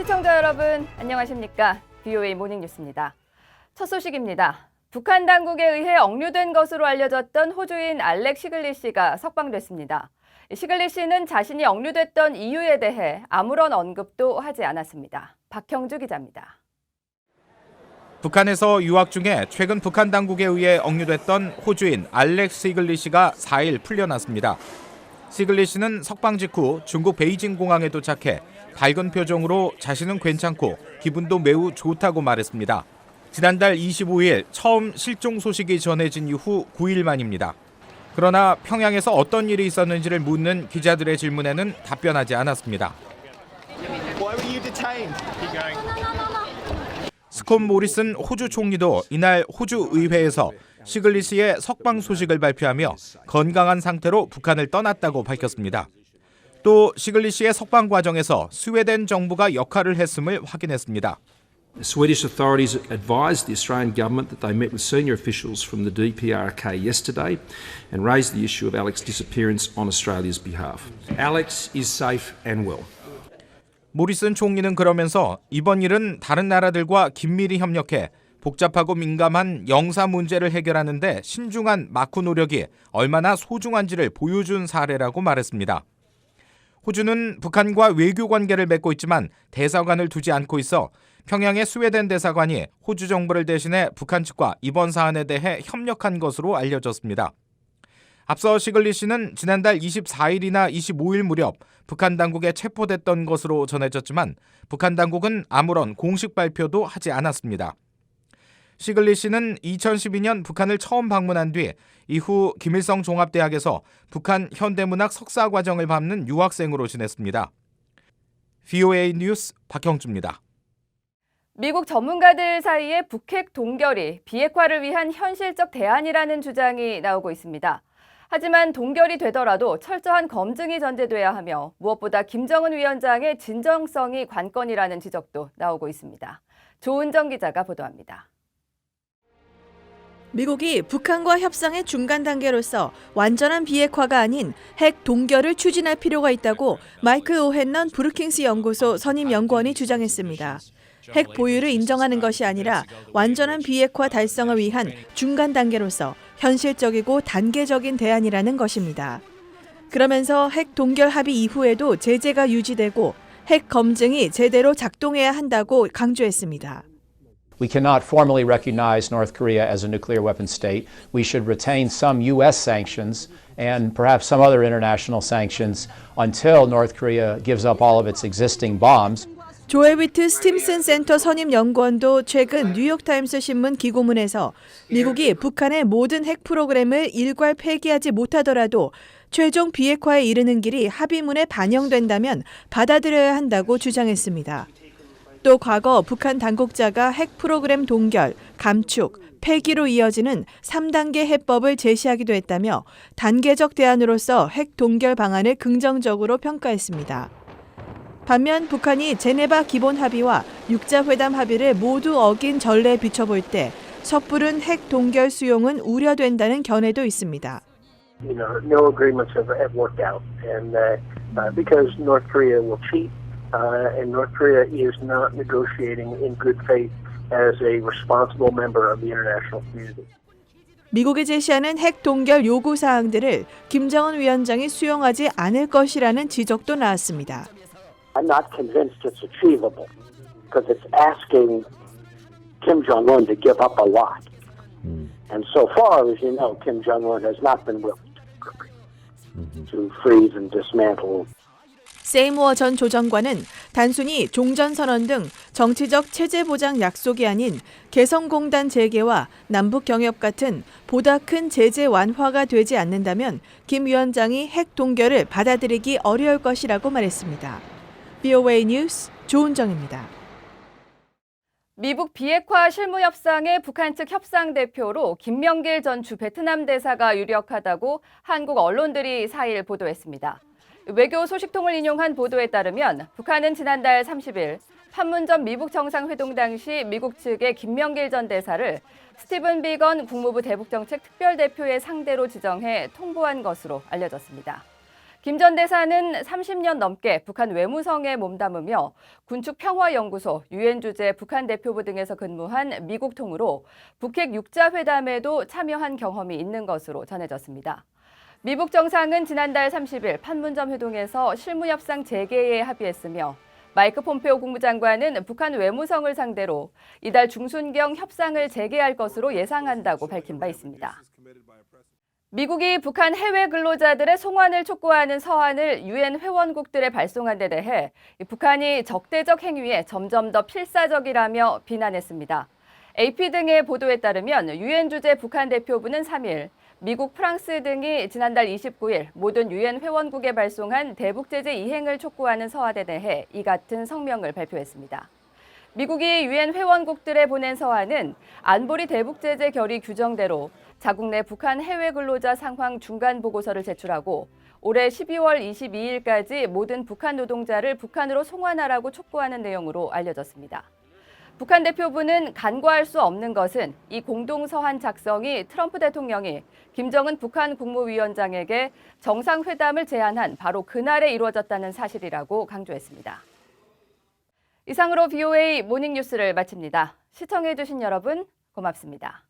시청자 여러분, 안녕하십니까? BOA 모닝뉴스입니다. 첫 소식입니다. 북한 당국에 의해 억류된 것으로 알려졌던 호주인 알렉 시글리 씨가 석방됐습니다. 시글리 씨는 자신이 억류됐던 이유에 대해 아무런 언급도 하지 않았습니다. 박형주 기자입니다. 북한에서 유학 중에 최근 북한 당국에 의해 억류됐던 호주인 알렉 시글리 씨가 4일 풀려났습니다. 시글리 씨는 석방 직후 중국 베이징 공항에 도착해 밝은 표정으로 자신은 괜찮고 기분도 매우 좋다고 말했습니다. 지난달 25일 처음 실종 소식이 전해진 이후 9일 만입니다. 그러나 평양에서 어떤 일이 있었는지를 묻는 기자들의 질문에는 답변하지 않았습니다. 스콧 모리슨 호주 총리도 이날 호주 의회에서 시글리 씨의 석방 소식을 발표하며 건강한 상태로 북한을 떠났다고 밝혔습니다. 또 시글리 씨의 석방 과정에서 스웨덴 정부가 역할을 했음을 확인했습니다. Swedish authorities advised the Australian government that they met with senior officials from the DPRK yesterday and raised the issue of Alex's disappearance on Australia's behalf. Alex is safe and well. 모리슨 총리는 그러면서 이번 일은 다른 나라들과 긴밀히 협력해 복잡하고 민감한 영사 문제를 해결하는데 신중한 마쿠 노력이 얼마나 소중한지를 보여준 사례라고 말했습니다. 호주는 북한과 외교 관계를 맺고 있지만 대사관을 두지 않고 있어 평양의 스웨덴 대사관이 호주 정부를 대신해 북한 측과 이번 사안에 대해 협력한 것으로 알려졌습니다. 앞서 시글리 씨는 지난달 24일이나 25일 무렵 북한 당국에 체포됐던 것으로 전해졌지만 북한 당국은 아무런 공식 발표도 하지 않았습니다. 시글리 씨는 2012년 북한을 처음 방문한 뒤 이후 김일성 종합대학에서 북한 현대문학 석사 과정을 밟는 유학생으로 지냈습니다. VOA 뉴스 박형주입니다. 미국 전문가들 사이에 북핵 동결이 비핵화를 위한 현실적 대안이라는 주장이 나오고 있습니다. 하지만 동결이 되더라도 철저한 검증이 전제돼야 하며 무엇보다 김정은 위원장의 진정성이 관건이라는 지적도 나오고 있습니다. 조은정 기자가 보도합니다. 미국이 북한과 협상의 중간 단계로서 완전한 비핵화가 아닌 핵 동결을 추진할 필요가 있다고 마이클 오헨넌 브루킹스 연구소 선임 연구원이 주장했습니다. 핵 보유를 인정하는 것이 아니라 완전한 비핵화 달성을 위한 중간 단계로서 현실적이고 단계적인 대안이라는 것입니다. 그러면서 핵 동결 합의 이후에도 제재가 유지되고 핵 검증이 제대로 작동해야 한다고 강조했습니다. We cannot formally recognize North Korea as a nuclear weapon state. We should retain some U.S. sanctions and perhaps some other international sanctions until North Korea gives up all of its existing bombs. 조엘 위트 스팀슨 센터 선임 연구원도 최근 뉴욕타임스 신문 기고문에서 미국이 북한의 모든 핵 프로그램을 일괄 폐기하지 못하더라도 최종 비핵화에 이르는 길이 합의문에 반영된다면 받아들여야 한다고 주장했습니다. 또 과거 북한 당국자가 핵 프로그램 동결, 감축, 폐기로 이어지는 3단계 해법을 제시하기도 했다며 단계적 대안으로서 핵 동결 방안을 긍정적으로 평가했습니다. 반면 북한이 제네바 기본 합의와 육자 회담 합의를 모두 어긴 전례에 비춰볼 때 섣부른 핵 동결 수용은 우려된다는 견해도 있습니다. you know, no agreements have, worked out, and uh, because North Korea will cheat, uh, and North Korea is not negotiating in good faith as a responsible member of the international community. 미국이 제시하는 핵 동결 요구 사항들을 김정은 위원장이 수용하지 않을 것이라는 지적도 나왔습니다. I'm not convinced it's achievable because it's asking Kim Jong un to give up a lot. And so far, as you know, Kim Jong un has not been willing to, to freeze and dismantle 세이무어 전 조정관은 단순히 종전선언 등 정치적 체제 보장 약속이 아닌 개성공단 재개와 남북 경협 같은 보다 큰 제재 완화가 되지 않는다면 김 위원장이 핵 동결을 받아들이기 어려울 것이라고 말했습니다. BOA 뉴스 조은정입니다. 미국 비핵화 실무 협상의 북한 측 협상 대표로 김명길 전 주 베트남 대사가 유력하다고 한국 언론들이 4일 보도했습니다. 외교 소식통을 인용한 보도에 따르면 북한은 지난달 30일 판문점 미국 정상회동 당시 미국 측의 김명길 전 대사를 스티븐 비건 국무부 대북정책 특별대표의 상대로 지정해 통보한 것으로 알려졌습니다. 김 전 대사는 30년 넘게 북한 외무성에 몸담으며 군축 평화연구소, 유엔 주재 북한 대표부 등에서 근무한 미국 통으로 북핵 육자 회담에도 참여한 경험이 있는 것으로 전해졌습니다. 미국 정상은 지난달 30일 판문점 회동에서 실무 협상 재개에 합의했으며 마이크 폼페오 국무장관은 북한 외무성을 상대로 이달 중순경 협상을 재개할 것으로 예상한다고 밝힌 바 있습니다. 미국이 북한 해외 근로자들의 송환을 촉구하는 서한을 유엔 회원국들에 발송한 데 대해 북한이 적대적 행위에 점점 더 필사적이라며 비난했습니다. AP 등의 보도에 따르면 유엔 주재 북한 대표부는 3일 미국, 프랑스 등이 지난달 29일 모든 유엔 회원국에 발송한 대북 제재 이행을 촉구하는 서한에 대해 이 같은 성명을 발표했습니다. 미국이 유엔 회원국들에 보낸 서한은 안보리 대북 제재 결의 규정대로 자국 내 북한 해외 근로자 상황 중간 보고서를 제출하고 올해 12월 22일까지 모든 북한 노동자를 북한으로 송환하라고 촉구하는 내용으로 알려졌습니다. 북한 대표부는 간과할 수 없는 것은 이 공동 서한 작성이 트럼프 대통령이 김정은 북한 국무위원장에게 정상회담을 제안한 바로 그날에 이루어졌다는 사실이라고 강조했습니다. 이상으로 BOA 모닝뉴스를 마칩니다. 시청해주신 여러분 고맙습니다.